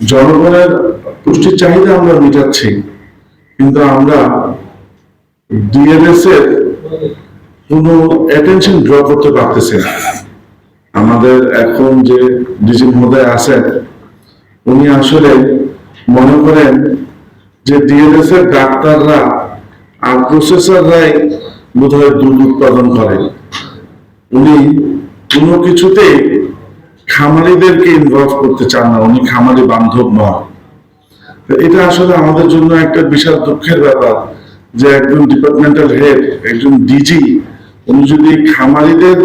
জনগণের পুষ্টির চাহিদা আমরা মেটাচ্ছি, কিন্তু আমরা ডিএলএস এর কোনো অ্যাটেনশন ড্র করতে পারতেছি না। আমাদের এখন যে ডিজি মহোদয় আছেন, উনি আসলে মনে করেন যে ডিএলএস এর ডাক্তাররা আর প্রসেসররাই বোধহয় দুধ উৎপাদন করে। উনি কোনো কিছুতেই খামারিদেরকে ইনভলভ করতে চান না, উনি খামারি বান্ধব নয় এটা আসলে আমাদের জন্য একটা বিশাল দুঃখের ব্যাপার যে একজন ডিপার্টমেন্টাল হেড একজন ডিজি উনি যদি খামারিদের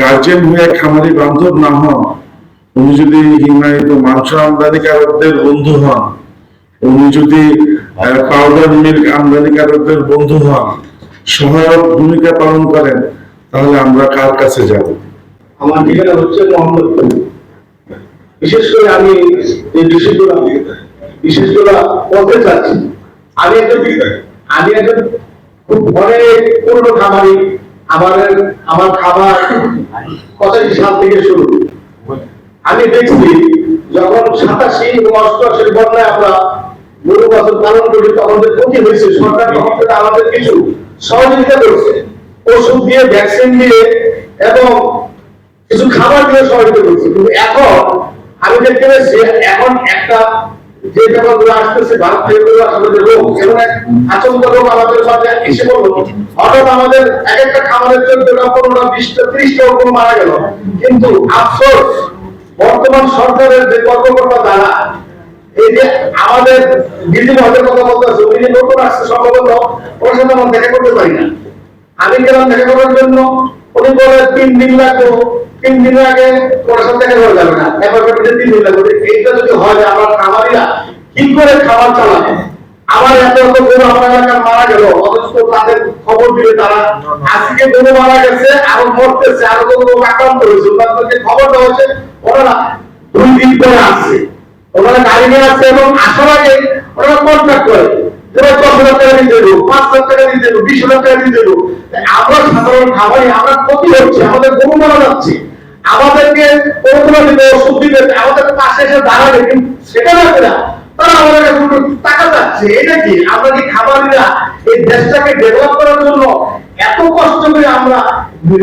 গার্জেন হয়ে খামারি বান্ধব না হন, উনি যদি হিমায়িত মাংস আমদানিকারকদের বন্ধু হন, উনি যদি পাউডার মিল্ক আমদানিকারকদের বন্ধু হন, সহায়ক ভূমিকা পালন করেন, তাহলে আমরা কার কাছে যাব? আমার ঠিকানা হচ্ছে মোহাম্মদপুর বিশেষ করে আমি বিষয়গুলো বিশেষগুলো বলতে চাচ্ছি, আমি একজন আমি একজন খুব অনেক পুরনো খামারি। আমাদের আমার খাবার পঁচাশি সাল থেকে শুরু। আমি দেখছি যখন সাতাশি এবং অষ্টআশির বন্যায় আমরা গরু বছর পালন করি, তখন ক্ষতি হয়েছে, সরকার তখন থেকে আমাদের কিছু সহযোগিতা করছে। ওষুধ দিয়ে ভ্যাকসিন দিয়ে এবং কিছু খাবার দিয়ে সহযোগিতা করছে কিন্তু এখন আমি দেখতে পাচ্ছি এখন একটা যে ব্যাপারগুলো আসতেছে ভারত থেকে আসলে রোগ, এবং আচমকা রোগ আমাদের মাঝে এসে পড়ল হঠাৎ আমাদের এক একটা খামারের চোদ্দটা পনেরোটা বিশটা, ত্রিশটা ওরকম মারা গেল। কিন্তু আফসোস, বর্তমান সরকারের যে কর্মকর্তা দ্বারা এই যে আমাদের দিদি মহলের কথা বলতে আছে, উনি নতুন আসছে, সম্ভবত ওর সাথে আমার দেখা করতে পারি না। আমি গেলাম দেখা করার জন্য, উনি বলে, তিন দিন লাগবে। তিন দিন আগে দেখা করা যাবে না। এবার তিন দিন লাগবে। এইটা যদি হয় যে আমার খামারিরা কি করে খাবার চালাবে? আমার এত এত গরু মারা গেল, অথচ তাদের খবর দিলে তারা আজকে গরু মারা গেছে, আরও মরতেছে, আরও আক্রান্ত হয়েছে। তাদেরকে খবর দেওয়া হয়েছে, ওনারা দুই দিন পরে আসছে। ওনারা গাড়ি নিয়ে আসছে এবং আসার আগে ওনারা করে। টাকা পাঁচ টাকা বিশ টাকা আমরা সাধারণ খাবারই আমরা ক্ষতি হচ্ছে, আমাদের গরু মারা যাচ্ছে। আমাদেরকে কোনো দিবে ওষুধ দিবে, আমাদের পাশে এসে দাঁড়াবে, কিন্তু সেটা না করে তারা আমাদের কাছে টাকা যাচ্ছে এটা কি? আমরা কি খাবারিরা এই দেশটাকে ডেভেলপ করার জন্য এত কষ্ট করে আমরা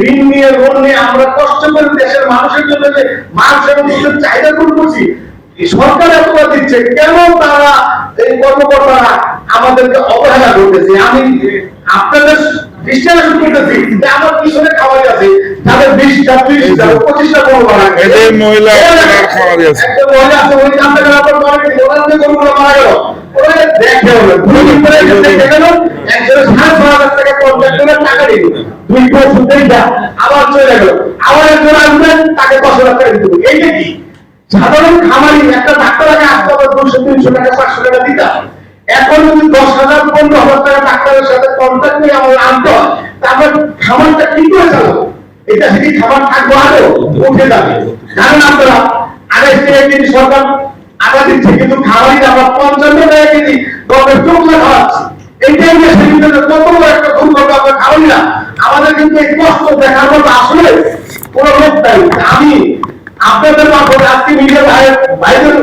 ঋণ নিয়ে, লোন নিয়ে, আমরা কষ্ট করে দেশের মানুষের জন্য যে মাংস এবং চাহিদা পূরণ করছি সরকার এতটা দিচ্ছে, কেন তারা এই কর্মকর্তারা আমাদেরকে অবহেলা করতেছে? আমি আপনাদের বিশ্বাস করতেছি যে আমার পিছনে খাবার আছে যাদের বিশটা ত্রিশটা পঁচিশটা কোনো মারা গেছে। এদের মহিলা খামারি আছে। একটা মহিলা আছে ওই কামটা করার পর মারা গেছে ওনার যে গরুগুলো মারা গেল ওরা দেখে হলো দুই দিন দেখে গেল একজনের সাড়ে হাজার টাকা কন্ট্রাক্ট করে টাকা দিল দুই বছর দেখা আবার চলে গেল আবার একজন আসবেন তাকে দশ হাজার টাকা দিতে এইটা কি সাধারণ খামারি একটা ডাক্তার আগে আসতে হবে দুশো তিনশো টাকা পাঁচশো টাকা দিতে হবে। এখন যদি দশ হাজার পনেরো হাজার টাকা ডাক্তারের সাথে কন্ট্যাক্ট নিয়ে আমাদের আনতে হয় তারপর খামারটা কি করে চালাবো এটা যদি খাবার থাকব আরও উঠে যাবে জানেন আপনারা আগে থেকে কেজি সরকার আটা দিচ্ছে কিন্তু খাবারই আমরা পঞ্চান্ন টাকা কেজি গমের চোখলা খাওয়াচ্ছি এইটাই যে সেদিন কত একটা ভুল আমরা খাওয়াই না আমাদের কিন্তু এই কষ্ট দেখার মতো আসলে কোনো লোক নাই আমি আপনাদের মাধ্যমে আজকে মিডিয়া ভাইয়ের ভাইদের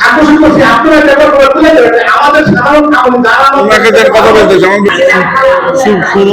আকর্ষণ করছি আপনারা ব্যাপার করে তুলে দেবেন আমাদের সাধারণ খাবার যারা কথা বলতেছি, শুরু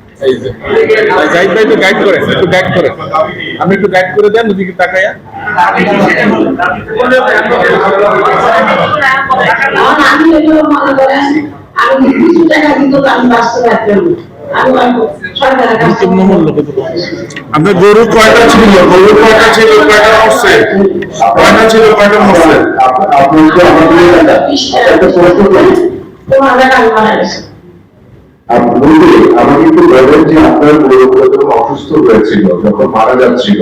গাইড ভাই একটু গাইড করে একটু গাইড করে। আপনি একটু গাইড করে দেন ওদিকে তাকাইয়া। আমি করেন কিছু টাকা দিত আমি বাঁচতে পারতাম আপনার গরু কয়টা ছিল? গরু কয়টা ছিল কয়টা মরছে কয়টা ছিল কয়টা মরছে আপনাকে আমাদের একটা প্রশ্ন করি। তোমার মারা আমাকে একটু যে আপনার যখন অসুস্থ হয়েছিল যখন মারা যাচ্ছিল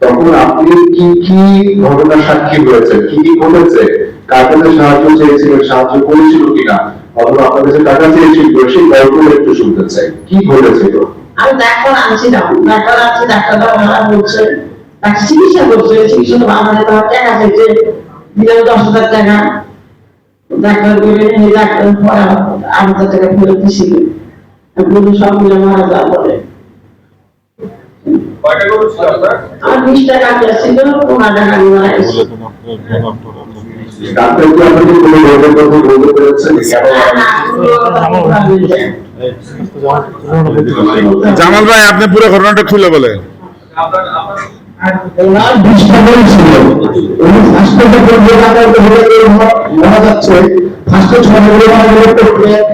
তখন আপনি কি কি ঘটনার সাক্ষী হয়েছে কি কি ঘটেছে কার সাহায্য চেয়েছিলেন সাহায্য করেছিল কিনা অথবা আপনার কাছে টাকা চেয়েছিল সেই গল্পগুলো একটু শুনতে চাই কি ঘটেছিল আমি ডাক্তার আনছিলাম ডাক্তার আনছি ডাক্তাররা ওনারা বলছে তাকে চিকিৎসা করছে চিকিৎসা তো আমাদের তো টাকা চাইছে দিলাম দশ হাজার টাকা ডাক্তার বলে এই ডাক্তার পরে আট হাজার টাকা ফেরত দিছিল বলে সব মিলে মারা যাওয়া বলে? কয়টা গরু ছিল আপনার? আমার বিশ টাকা ছিল পনেরো টাকা নিয়ে মারা গেছে ডাক্তার কি আপনাকে কোনো রোগের কথা বলতে পেরেছেন? জামাল ভাই আপনি পুরো ঘটনাটা খুলে বলে। ওনার বিশটা ছিল। উনি ফার্স্টে যে যাচ্ছে ফার্স্টে মারা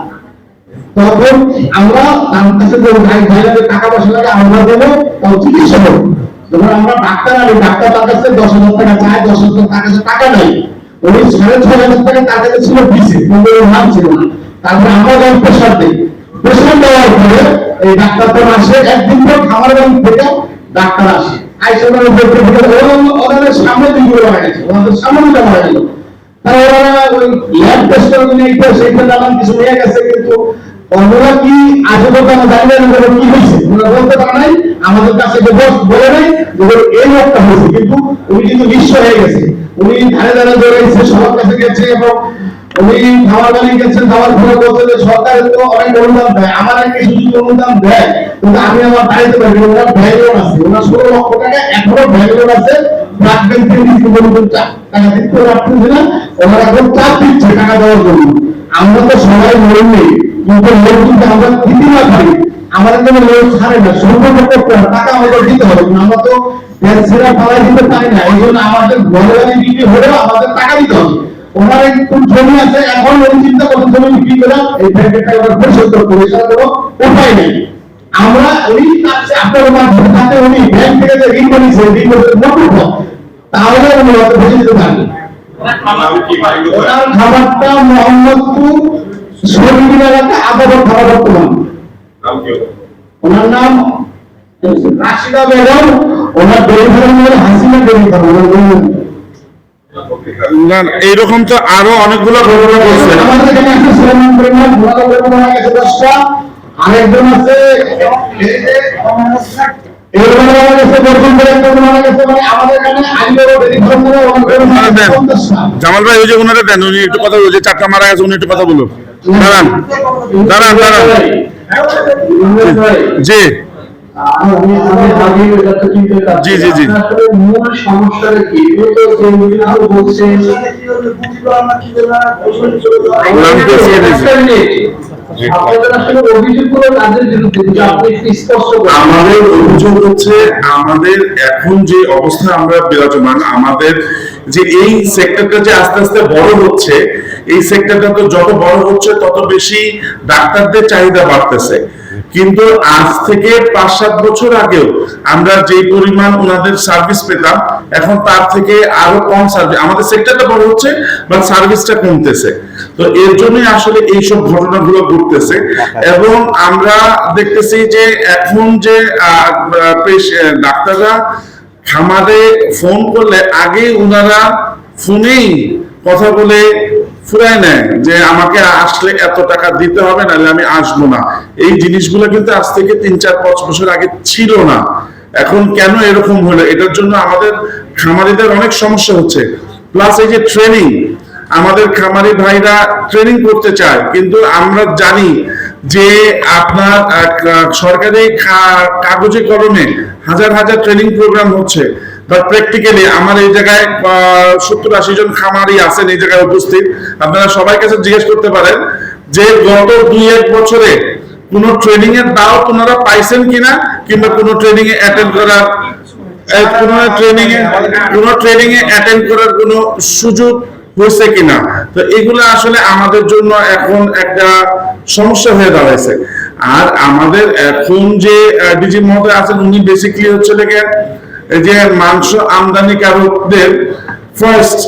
তখন আমরা তার কাছে ভাই ভাইরাদের টাকা পয়সা লাগে আমরা দেবো যখন আমরা ডাক্তার আনি, ডাক্তার তার কাছে দশ হাজার টাকা চায়, দশ হাজার টাকা কাছে টাকা নেই উনি সাড়ে ছয় হাজার টাকা তার কাছে ছিল কিন্তু নাম ছিল না। তারপরে আমরা যখন প্রেশার দিই প্রেশার দেওয়ার পরে এই ডাক্তার তো আসে, একদিন পর খাবার বাড়ি থেকে ডাক্তার আসে। সামনে সামনে তারা ওরা ওই ল্যাব কিছু নিয়ে গেছে, কিন্তু ওনারা কি আজও পর্যন্ত জানি না কি হয়েছে? বলতে পারে নাই, আমাদের কাছে যে বলে নাই, যে এই রোগটা হয়েছে। কিন্তু উনি কিন্তু নিঃস্ব হয়ে গেছে। উনি ধারে ধারে সবার কাছে গেছে এবং উনি গেছেন ঘরে বলছে যে সরকার তো অনেক অনুদান দেয়, আমার কিছু কিছু অনুদান দেয়, কিন্তু আমি আমার বাড়িতে পারি ওনার আছে। ওনার ষোলো লক্ষ টাকা এখনও ভ্যালুন আছে। ব্লাড টাকা দিতে না। ওনারা এখন চাপ দিচ্ছে টাকা দেওয়ার জন্য। আমরা তো সবাই মরিনি কিন্তু লোক কিন্তু আমরা দিতে না পারি আমাদের কোনো লোক ছাড়ে না সম্পর্ক করতে হবে টাকা আমাদের দিতে হবে। আমরা তো সেরা পালাই দিতে পারি না এই জন্য আমাদের ঘরে বাড়ি বিক্রি হলেও আমাদের টাকা দিতে হবে। ওনার একটু জমি আছে এখন ওই চিন্তা করতে জমি বিক্রি করে এই ব্যাংকের টাকা আমরা পরিশোধ করতে এছাড়া কোনো উপায় নেই। আমরা ওই কাছে আপনার মাধ্যমে তাতে উনি ব্যাংক থেকে যে ঋণ নিয়েছে ঋণ মকুব তাহলে উনি হয়তো বুঝে দিতে পারবেন ওনার খাবারটা মোহাম্মদপুর বর্তমান ওনার নাম রাশিদা বেগম। ওনার হাসিনা না এইরকম তো আরও অনেকগুলো ঘটনা ঘটছে আমাদের এখানে আছে সুলেমান দশটা। আরেকজন আছে মানে জামাল ভাই ওই যে ওনারা দেন উনি একটু কথা বলছে চারটা মারা গেছে উনি একটু কথা বলুন। দাঁড়ান দাঁড়ান দাঁড়ান। জি। জি, জি, জি। মূল সমস্যাটা কি আমাদের অভিযোগ হচ্ছে আমাদের এখন যে অবস্থা আমরা বিরাজমান আমাদের যে এই সেক্টরটা যে আস্তে আস্তে বড় হচ্ছে এই সেক্টরটা তো যত বড় হচ্ছে তত বেশি ডাক্তারদের চাহিদা বাড়তেছে। কিন্তু আজ থেকে পাঁচ সাত বছর আগেও আমরা যে পরিমাণ ওনাদের সার্ভিস পেতাম, এখন তার থেকে আরও কম সার্ভিস আমাদের সেক্টরটা বড় হচ্ছে বাট সার্ভিসটা কমতেছে। তো এর জন্যই আসলে এইসব ঘটনাগুলো ঘটতেছে। এবং আমরা দেখতেছি যে এখন যে ডাক্তাররা খামারে ফোন করলে আগে ওনারা ফোনেই কথা বলে ফুরায় নেয় যে আমাকে আসলে এত টাকা দিতে হবে, নাহলে আমি আসব না। এই জিনিসগুলো কিন্তু আজ থেকে তিন চার পাঁচ বছর আগে ছিল না। এখন কেন এরকম হলো? এটার জন্য আমাদের খামারিদের অনেক সমস্যা হচ্ছে। প্লাস এই যে ট্রেনিং আমাদের খামারি ভাইরা ট্রেনিং করতে চায়, কিন্তু আমরা জানি যে আপনার সরকারি কাগজে কলমে হাজার হাজার ট্রেনিং প্রোগ্রাম হচ্ছে। বাট প্র্যাকটিক্যালি আমার এই জায়গায় সত্তর আশি জন খামারি আছেন এই জায়গায় উপস্থিত। আপনারা সবাই কাছে জিজ্ঞেস করতে পারেন যে গত দুই এক বছরে কোন ট্রেনিং এর দাও ওনারা পাইছেন কিনা, কিংবা কোন ট্রেনিং এ অ্যাটেন্ড করার কোনো ট্রেনিং এ, কোনো ট্রেনিং এ অ্যাটেন্ড করার কোনো সুযোগ হয়েছে কিনা? তো এগুলো আসলে আমাদের জন্য এখন একটা সমস্যা হয়ে দাঁড়াইছে। আর আমাদের এখন যে ডিজি মহোদয় আছেন, উনি বেসিক্যালি হচ্ছে লেগে যে মাংস আমদানিকারকদের ফার্স্ট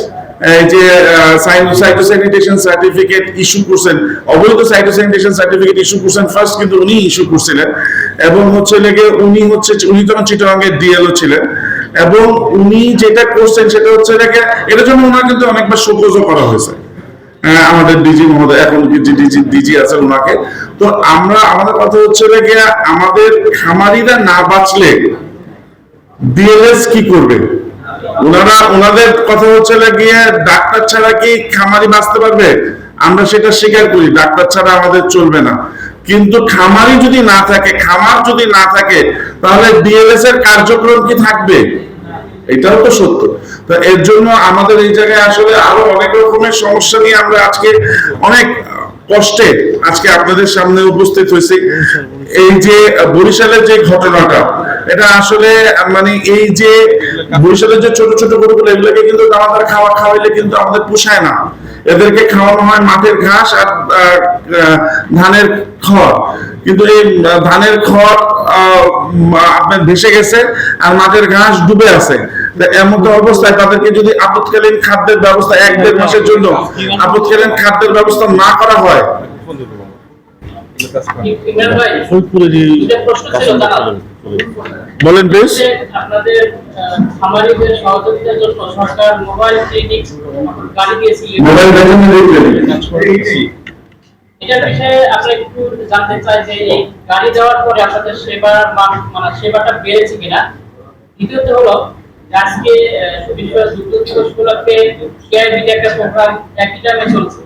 এই যে সাইটোস্যানিটেশন সার্টিফিকেট ইস্যু করছেন। অবৈধ সাইটোস্যানিটেশন সার্টিফিকেট ইস্যু করছেন ফার্স্ট কিন্তু উনি ইস্যু করছিলেন। এবং হচ্ছে লেগে উনি হচ্ছে উনি তখন চিটাগাঙ্গের ডিএলও ছিলেন। এবং উনি যেটা করছেন সেটা হচ্ছে লেগে এটার জন্য ওনার কিন্তু অনেকবার শোকজও করা হয়েছে। আমাদের ডিজি মহোদয়, এখন ডিজি ডিজি আছেন ওনাকে। তো আমরা আমাদের কথা হচ্ছে লেগে আমাদের খামারিরা না বাঁচলে বিএলএস কি করবে? ওনারা, ওনাদের কথা হচ্ছে গিয়ে ডাক্তার ছাড়া কি খামারি বাঁচতে পারবে? আমরা সেটা স্বীকার করি, ডাক্তার ছাড়া আমাদের চলবে না। কিন্তু খামারি যদি না থাকে, খামার যদি না থাকে, তাহলে বিএলএস এর কার্যক্রম কি থাকবে? এটাও তো সত্য। তো এর জন্য আমাদের এই জায়গায় আসলে আরও অনেক রকমের সমস্যা নিয়ে আমরা আজকে অনেক কষ্টে আজকে আপনাদের সামনে উপস্থিত হয়েছি। এই যে বরিশালের যে ঘটনাটা এটা আসলে মানে এই যে বরিশালের যে ছোট ছোট গরুগুলো, এগুলোকে কিন্তু আমাদের খাওয়া খাওয়াইলে কিন্তু আমাদের পোষায় না। এদেরকে খাওয়ানো হয় মাঠের ঘাস আর ধানের খড়। কিন্তু এই ধানের খড় আপনার ভেসে গেছে আর মাঠের ঘাস ডুবে আছে। তা এমন তো অবস্থায় তাদেরকে যদি আপৎকালীন খাদ্যের ব্যবস্থা এক দেড় মাসের জন্য আপৎকালীন খাদ্যের ব্যবস্থা না করা হয় বলেন প্লিজ আপনাদের খামারিদের সহযোগিতার জন্য সরকার মোবাইল ক্লিনিক গাড়ি দিয়েছিল মোবাইল এটার বিষয়ে আমরা একটু জানতে চাই যে এই গাড়ি দেওয়ার পরে আপনাদের সেবার মান মানে সেবাটা বেড়েছে কিনা? দ্বিতীয়ত হলো আজকে আহ, বিশ্ব যুদ্ধ দিবস উপলক্ষে কেআইবিতে একটা প্রোগ্রাম একই টাইমে চলছে।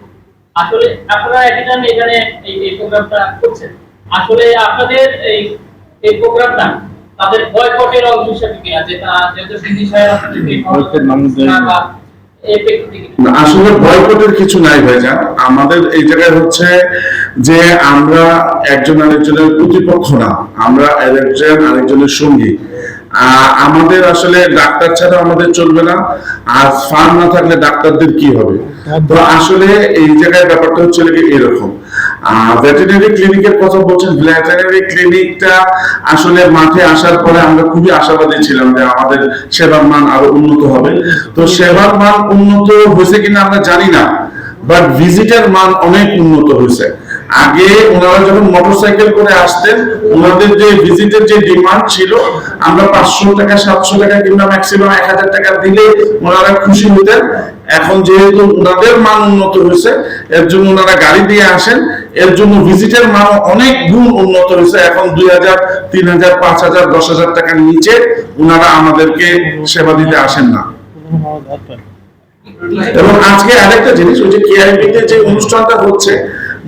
আসলে আপনারা একই টাইমে এখানে এই এই প্রোগ্রামটা করছেন। আসলে আপনাদের এই এই প্রোগ্রামটা তাদের বয়কটের অংশ হিসেবে কিনা যেটা যেহেতু দিদি সাহেব না, আসলে বয়কটের কিছু নাই ভাইজান। আমাদের এই জায়গায় হচ্ছে যে আমরা একজন আরেকজনের প্রতিপক্ষ না আমরা একজন আরেকজনের সঙ্গী। আমাদের আসলে ডাক্তার ছাড়া আমাদের চলবে না। আর ফার্ম না থাকলে ডাক্তারদের কি হবে? তো আসলে এই জায়গায় ব্যাপারটা হচ্ছে এরকম। ভেটেরিনারি ক্লিনিকের কথা বলছেন ভেটেরিনারি ক্লিনিকটা আসলে মাঠে আসার পরে আমরা খুবই আশাবাদী ছিলাম যে আমাদের সেবার মান আরও উন্নত হবে। তো সেবার মান উন্নত হয়েছে কিনা আমরা জানি না বাট ভিজিটের মান অনেক উন্নত হয়েছে। আগে ওনারা যখন মোটরসাইকেল করে আসতেন, ওনাদের যে ভিজিটের যে ডিমান্ড ছিল, আমরা পাঁচশো টাকা, সাতশো টাকা কিংবা ম্যাক্সিমাম এক হাজার টাকা দিলে ওনারা খুশি হতেন। এখন যেহেতু ওনাদের মান উন্নত হয়েছে, এর জন্য ওনারা গাড়ি দিয়ে আসেন। এর জন্য ভিজিটের মান অনেক গুণ উন্নত হয়েছে। এখন দুই হাজার, তিন হাজার, পাঁচ হাজার, দশ হাজার টাকার নিচে ওনারা আমাদেরকে সেবা দিতে আসেন না। এবং আজকে আরেকটা জিনিস, ওই যে কেআইবিতে যে অনুষ্ঠানটা হচ্ছে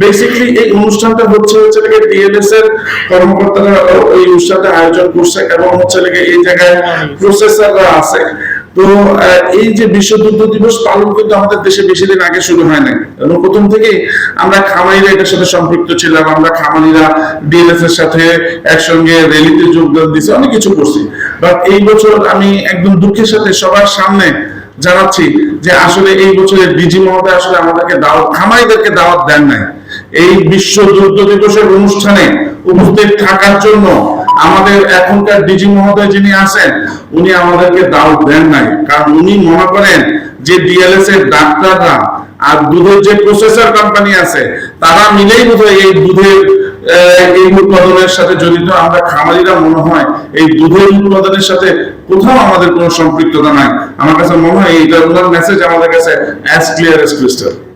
বেসিক্যালি এই অনুষ্ঠানটা হচ্ছে হচ্ছে লেগে ডিএলএস এর কর্মকর্তারা এই অনুষ্ঠানটা আয়োজন করছে এবং হচ্ছে লেগে এই জায়গায় প্রসেসররা আছে। তো এই যে বিশ্ব দুগ্ধ দিবস পালন কিন্তু আমাদের দেশে বেশি দিন আগে শুরু হয় নাই। এবং প্রথম থেকেই আমরা খামারিরা এটার সাথে সম্পৃক্ত ছিলাম, আমরা খামারিরা ডিএলএস এর সাথে একসঙ্গে র্যালিতে যোগদান দিয়েছি, অনেক কিছু করছি। বাট এই বছর আমি একদম দুঃখের সাথে সবার সামনে জানাচ্ছি যে আসলে এই বছরের ডিজি মহোদয় আসলে আমাদেরকে দাওয়াত খামারিদেরকে দাওয়াত দেন নাই। এই বিশ্ব দুগ্ধ দিবসের অনুষ্ঠানে উপস্থিত থাকার জন্য আমাদের এখনকার ডিজি মহোদয় যিনি আছেন, উনি আমাদেরকে দাওয়াত দেন নাই। কারণ উনি মনে করেন যে ডিএলএস এর ডাক্তাররা আর দুধের যে প্রসেসর কোম্পানি আছে, তারা মিলেই বোধহয় এই দুধের এই উৎপাদনের সাথে জড়িত আমরা খামারিরা মনে হয় এই দুধের উৎপাদনের সাথে কোথাও আমাদের কোনো সম্পৃক্ততা নাই। আমার কাছে মনে হয় এইটা মেসেজ আমাদের কাছে অ্যাজ ক্লিয়ার এস ক্রিস্টাল